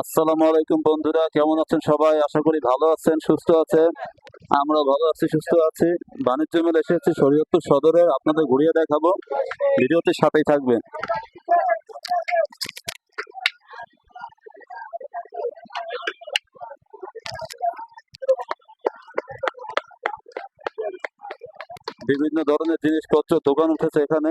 আসসালামু আলাইকুম বন্ধুরা, কেমন আছেন সবাই? আশা করি ভালো আছেন, সুস্থ আছেন। আমরা ভালো আছি, সুস্থ আছি। বাণিজ্য মেল এসেছি শরীয়তপুর সদরে আপনাদের ঘুরিয়ে দেখাবো। ভিডিওটির সাথেই থাকবেন। বিভিন্ন ধরনের জিনিসপত্র দোকান উঠেছে এখানে।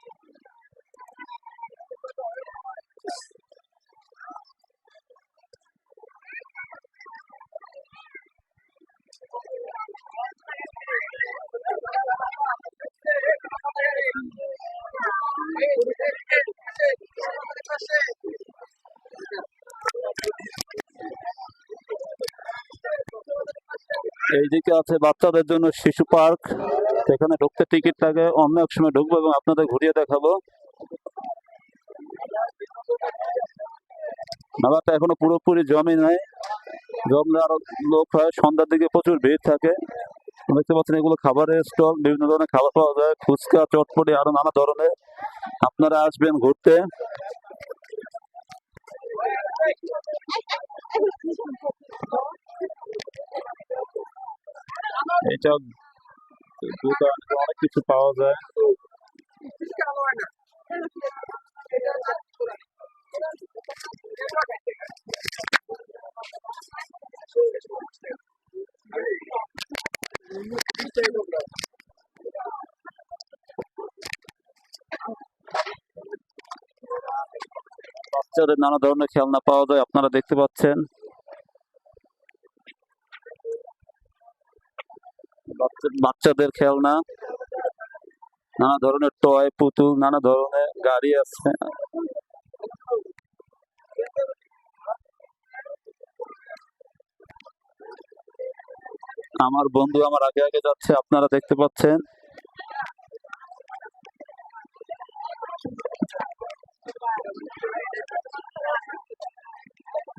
এইদিকে আছে বাচ্চাদের জন্য শিশু পার্ক। এখানে ঢুকতে টিকিট লাগে। অন্য এক সময় ঢুকবো এবং আপনাদের ঘুরিয়ে দেখাবো। মেলাটা এখনও পুরোপুরি জমি নাই। জমলে আরও লোক হয়, সন্ধ্যার দিকে প্রচুর ভিড় থাকে। দেখতে পাচ্ছেন এগুলো খাবারের স্টল, বিভিন্ন ধরনের খাবার পাওয়া যায়। ফুচকা, চটপটি, আরও নানা ধরনের। আপনারা আসবেন ঘুরতে। এটা অনেক কিছু পাওয়া যায়। বাচ্চাদের নানা ধরনের খেলনা পাওয়া যায়, আপনারা দেখতে পাচ্ছেন। বাচ্চা- বাচ্চাদের খেলনা, নানা ধরনের টয় পুতুল, নানা ধরনের গাড়ি আছে। আমার বন্ধু আমার আগে আগে যাচ্ছে, আপনারা দেখতে পাচ্ছেন।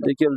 they can